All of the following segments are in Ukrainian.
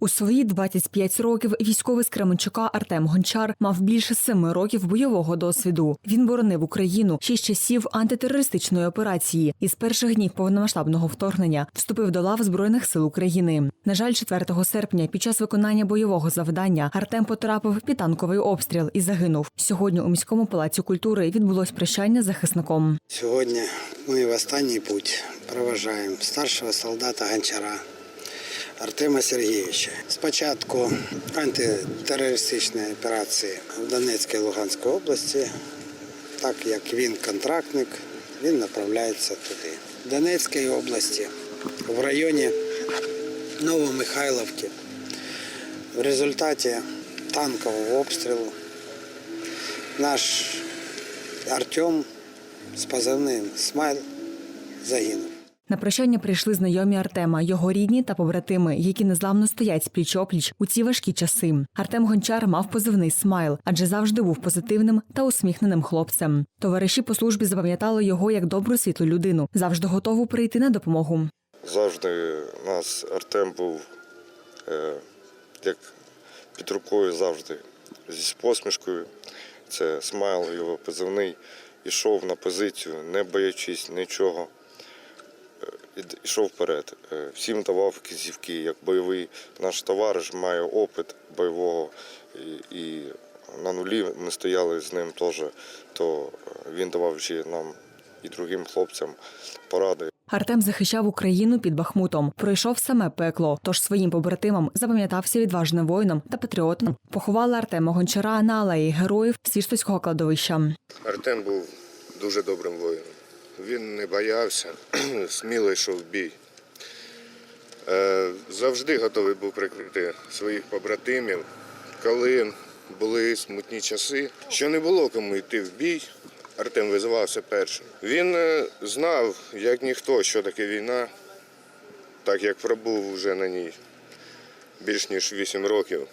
У свої 25 років військовий з Кременчука Артем Гончар мав більше семи років бойового досвіду. Він боронив Україну ще з часів антитерористичної операції і з перших днів повномасштабного вторгнення вступив до лав збройних сил України. На жаль, 4 серпня під час виконання бойового завдання Артем потрапив під танковий обстріл і загинув. Сьогодні у міському палаці культури відбулось прощання з захисником. Сьогодні ми в останній путь проважаємо старшого солдата Гончара Артема Сергійовича. Спочатку антитерористичної операції в Донецькій і Луганській області, так як він контрактник, він направляється туди. В Донецькій області, в районі Новомихайловки, в результаті танкового обстрілу наш Артем з позивним Смайл загинув. На прощання прийшли знайомі Артема, його рідні та побратими, які незламно стоять пліч опліч у ці важкі часи. Артем Гончар мав позивний смайл, адже завжди був позитивним та усміхненим хлопцем. Товариші по службі запам'ятали його як добру світлу людину, завжди готову прийти на допомогу. Завжди нас Артем був е, як під рукою завжди зі посмішкою. Це смайл, його позивний. Ішов на позицію, не боячись нічого. Ішов вперед. Е, Всім давав кізівки, як бойовий наш товариш має опит бойового. І, і на нулі ми стояли з ним теж, то е, він давав ще нам і другим хлопцям поради. Артем захищав Україну під Бахмутом, пройшов саме пекло. Тож своїм побратимам запам'ятався відважним воїном та патріотом. Поховали Артема Гончара на алеї героїв Свіштоцького кладовища. Артем був дуже добрим воїном. Він не боявся, сміло йшов в бій. Е, Завжди готовий був прикрити своїх побратимів. Коли були смутні часи, що не було кому йти в бій, Артем визивався першим. Він е, знав, як ніхто, що таке війна, так як пробув вже на ній більш ніж 8 років.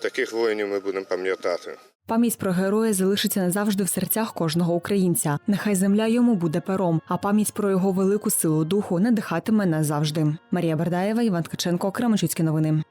Таких воїнів ми будемо пам'ятати. Пам'ять про героя залишиться назавжди в серцях кожного українця. Нехай земля йому буде пером, а пам'ять про його велику силу духу надихатиме назавжди. Марія Бердаєва, Іван Ткаченко, Кременчуцькі новини.